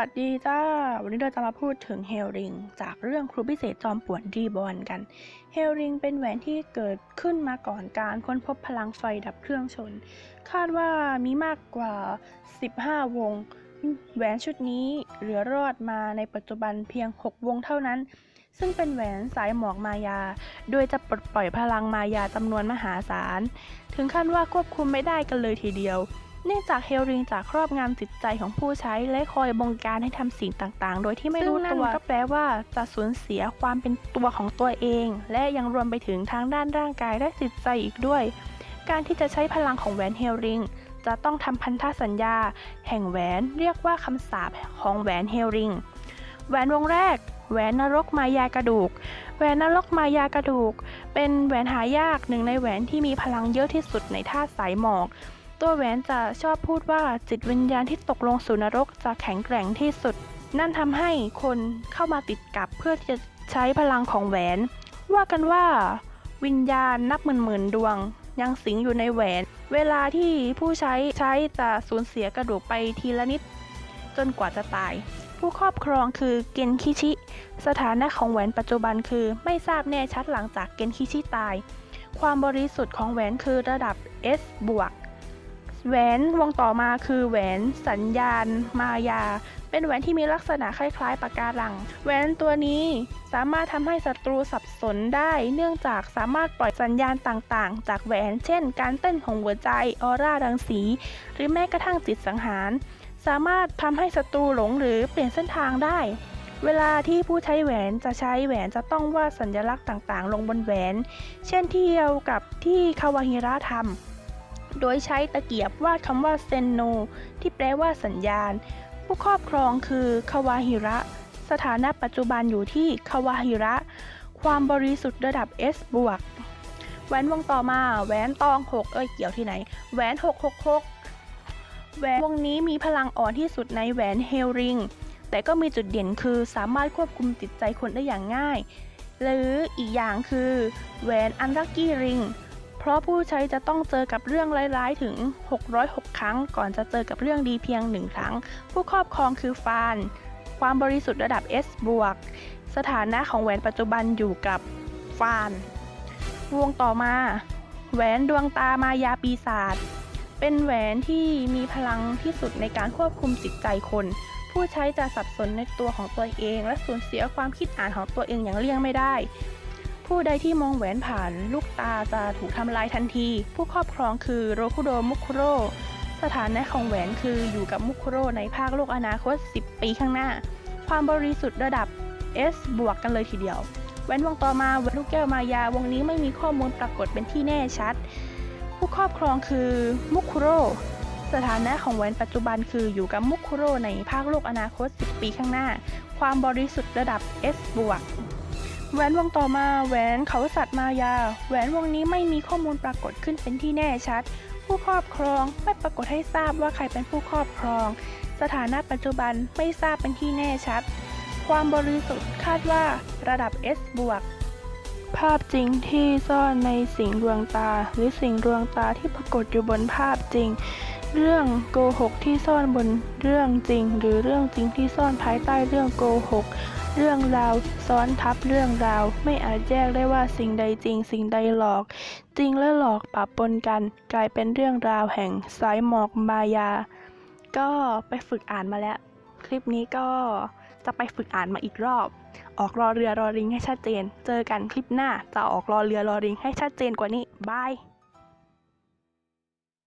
สวัสดีจ้า วันนี้เราจะมาพูดถึงเฮลริงจากเรื่องครูพิเศษจอมป่วนรีบอลกัน เฮลริงเป็นแหวนที่เกิดขึ้นมาก่อนการค้นพบพลังไฟดับเครื่องชน คาดว่ามีมากกว่า 15 วง แหวนชุดนี้เหลือรอดมาในปัจจุบันเพียง 6 วงเท่านั้น ซึ่งเป็นแหวนสายหมอกมายา โดยจะปลดปล่อยพลังมายาจำนวนมหาศาล ถึงขั้นว่าควบคุมไม่ได้กันเลยทีเดียว เนื่องจากเฮลริงจากครอบงำจิตใจของผู้ใช้ และคอยบงการให้ทำสิ่งต่างๆ โดยที่ไม่รู้ตัวก็แปลว่าจะสูญเสียความเป็นตัวของตัวเอง และยังรวมไปถึงทางด้านร่างกายและจิตใจอีกด้วย การที่จะใช้พลังของแหวนเฮลริงจะต้องทำพันธสัญญา แห่งแหวนเรียกว่าคำสาปของแหวนเฮลริงแหวนวงแรก แหวนนรกมายากระดูก แหวนนรกมายากระดูก เป็นแหวนหายากหนึ่งในแหวนที่มีพลังเยอะที่สุดในธาตุสายหมอก ตัวแหวนจะชอบพูดว่าจิตวิญญาณที่ตกลงสู่นรกจะแข็งแกร่งที่สุด นั่นทำให้คนเข้ามาติดกับเพื่อที่จะใช้พลังของแหวน ว่ากันว่า วิญญาณนับหมื่นๆดวง ยังสิงอยู่ในแหวน เวลาที่ผู้ใช้ใช้จะสูญเสียกระดูกไปทีละนิด จนกว่าจะตาย ผู้ครอบครองคือเกนคิชิ สถานะของแหวนปัจจุบันคือไม่ทราบแน่ชัดหลังจากเกนคิชิตาย ความบริสุทธิ์ของแหวนคือระดับ S บวก แหวนวงต่อมาคือแหวนสัญญาณมายา เป็นแหวนที่มีลักษณะคล้ายๆปะการัง แหวนตัวนี้สามารถทำให้ศัตรูสับสนได้ เนื่องจากสามารถปล่อยสัญญาณต่างๆ จากแหวน เช่น การเต้นของหัวใจ ออร่ารังสี หรือแม้กระทั่งจิตสังหาร สามารถทำให้ศัตรูหลงหรือเปลี่ยนเส้นทางได้ เวลาที่ผู้ใช้แหวนจะใช้แหวนจะต้องวาดสัญลักษณ์ต่างๆ ลงบนแหวน เช่นที่เดียวกับที่คาวาฮิระทำ โดยใช้ตะเกียบวาดคำว่าเซนโน ที่แปลว่าสัญญาณ ผู้ครอบครองคือคาวาฮิระ สถานะปัจจุบันอยู่ที่คาวาฮิระ ความบริสุทธิ์ระดับ S บวกแหวนวงต่อมาแหวนตอง 6 เอ้ย เกี่ยวที่ไหน แหวน 666 แหวนวงนี้มีพลังอ่อนที่สุดในแหวนเฮลริง แต่ก็มีจุดเด่นคือสามารถควบคุมจิตใจคนได้อย่างง่าย หรืออีกอย่างคือ แหวนอันลักกี้ริง ราะผู้ใช้จะต้องเจอกับเรื่องร้ายๆถึง 606 ครั้ง ก่อนจะเจอกับเรื่องดีเพียงหนึ่งครั้ง ผู้ครอบครองคือฟาน ความบริสุทธิ์ระดับ S บวก สถานะของแหวนปัจจุบันอยู่กับฟาน วงต่อมา แหวนดวงตามายาปีศาจ เป็นแหวนที่มีพลังที่สุดในการควบคุมจิตใจคน ผู้ใช้จะสับสนในตัวของตัวเอง และสูญเสียความคิดอ่านของตัวเองอย่างเลี่ยงไม่ได้ ผู้ใดที่มองแหวนผ่านลูกตาจะถูกทำลายทันที ผู้ครอบครองคือโรคุโดมุคุโรสถานะของแหวนคืออยู่กับมุคุโรในภาคโลกอนาคต 10 ปีข้างหน้า ความบริสุทธิ์ระดับ S บวกกันเลยทีเดียวแหวนวงต่อมาแหวนลูกแก้วมายาวงนี้ไม่มีข้อมูลปรากฏเป็นที่แน่ชัด ผู้ครอบครองคือมุคุโรสถานะของแหวนปัจจุบันคืออยู่กับมุคุโรในภาคโลกอนาคต 10 ปีข้างหน้า ความบริสุทธิ์ระดับ S บวก แหวนวงต่อมาแหวนเขาสัตว์มายา แหวนวงนี้ไม่มีข้อมูลปรากฏขึ้นเป็นที่แน่ชัด ผู้ครอบครองไม่ปรากฏให้ทราบว่าใครเป็นผู้ครอบครอง สถานะปัจจุบันไม่ทราบเป็นที่แน่ชัด ความบริสุทธิ์คาดว่าระดับ S บวกภาพจริงที่ซ่อนในสิ่งดวงตา หรือสิ่งดวงตาที่ปรากฏอยู่บนภาพจริง เรื่องโกหกที่ซ่อนบนเรื่องจริง หรือเรื่องจริงที่ซ่อนภายใต้เรื่องโกหก เรื่องราวซ้อนทับเรื่องราว ไม่อาจแยกได้ว่าสิ่งใดจริง สิ่งใดหลอก จริงและหลอกปะปนกัน กลายเป็นเรื่องราวแห่งสายหมอกมายา ก็ไปฝึกอ่านมาแล้ว คลิปนี้ก็จะไปฝึกอ่านมาอีกรอบ ออกรอเรือรอริงให้ชัดเจน เจอกันคลิปหน้าจะออกรอเรือรอริงให้ชัดเจนกว่านี้บาย